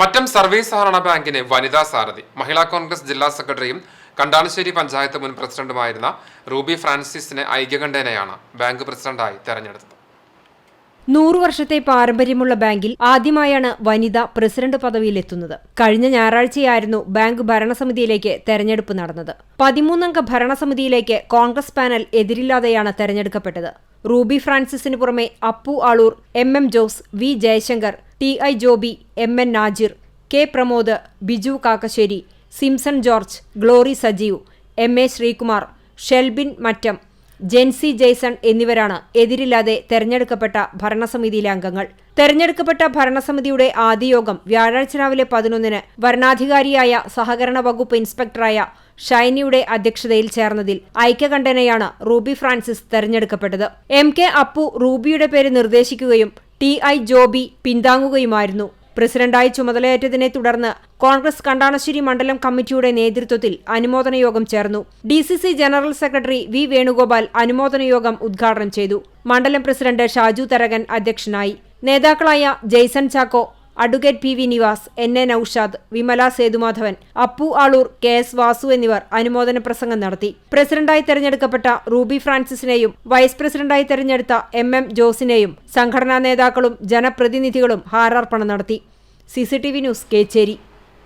Mattam service സഹകരണ ബാങ്കിന് വനിതാ സാരഥി. മഹിളാ കോൺഗ്രസ് ജില്ലാ സെക്രട്ടറിയും കണ്ടാണശ്ശേരി പഞ്ചായത്ത് മുൻ പ്രസിഡന്റുമായിരുന്ന റൂബി ഫ്രാൻസിസിനെ ഐക്യകണ്ഠേനയാണ് ബാങ്ക് പ്രസിഡന്റായി തെരഞ്ഞെടുത്തത്. നൂറു വർഷത്തെ പാരമ്പര്യമുള്ള ബാങ്കിൽ ആദ്യമായാണ് വനിത പ്രസിഡന്റ് പദവിയിലെത്തുന്നത്. കഴിഞ്ഞ ഞായറാഴ്ചയായിരുന്നു ബാങ്ക് ഭരണസമിതിയിലേക്ക് തെരഞ്ഞെടുപ്പ് നടന്നത്. പതിമൂന്നംഗ ഭരണസമിതിയിലേക്ക് കോൺഗ്രസ് പാനൽ എതിരില്ലാതെയാണ് തെരഞ്ഞെടുക്കപ്പെട്ടത്. റൂബി ഫ്രാൻസിസിന് പുറമെ Appu Alur M M Jose V Jayashankar T I Joby M N Najir K Pramod Biju Kakkassery Simson George Glory Sajeev M A Sreekumar Shelbin Mattam Jency Jaison എന്നിവരാണ് എതിരില്ലാതെ തെരഞ്ഞെടുക്കപ്പെട്ട ഭരണസമിതിയിലെ അംഗങ്ങൾ. തെരഞ്ഞെടുക്കപ്പെട്ട ഭരണസമിതിയുടെ ആദ്യ യോഗം വ്യാഴാഴ്ച രാവിലെ പതിനൊന്നിന് വരണാധികാരിയായ സഹകരണ വകുപ്പ് ഇൻസ്പെക്ടറായ ഷൈനിയുടെ അധ്യക്ഷതയിൽ ചേർന്നതിൽ ഐക്യകണ്ഠേനയാണ് റൂബി ഫ്രാൻസിസ് തെരഞ്ഞെടുക്കപ്പെട്ടത്. എം കെ അപ്പു റൂബിയുടെ പേര് നിർദ്ദേശിക്കുകയും ടി ഐ ജോബി പിന്താങ്ങുകയുമായിരുന്നു. പ്രസിഡന്റായി ചുമതലയേറ്റതിനെ തുടർന്ന് കോൺഗ്രസ് കണ്ടാണശ്ശേരി മണ്ഡലം കമ്മിറ്റിയുടെ നേതൃത്വത്തിൽ അനുമോദന യോഗം ചേർന്നു. D general secretary V Venugopal അനുമോദന യോഗം ഉദ്ഘാടനം ചെയ്തു. മണ്ഡലം പ്രസിഡന്റ് ഷാജു തരകൻ അധ്യക്ഷനായി. നേതാക്കളായ Jaison Chacko advocate P V Nivas N A Noushad Vimala Sethumadhavan Appu Alur K S Vasu എന്നിവർ അനുമോദന പ്രസംഗം നടത്തി. പ്രസിഡന്റായി തെരഞ്ഞെടുക്കപ്പെട്ട റൂബി ഫ്രാൻസിസിനെയും വൈസ് പ്രസിഡന്റായി തെരഞ്ഞെടുത്ത എം എം ജോസിനെയും സംഘടനാ നേതാക്കളും ജനപ്രതിനിധികളും ഹാരാർപ്പണം നടത്തി. CCTV news Kechery.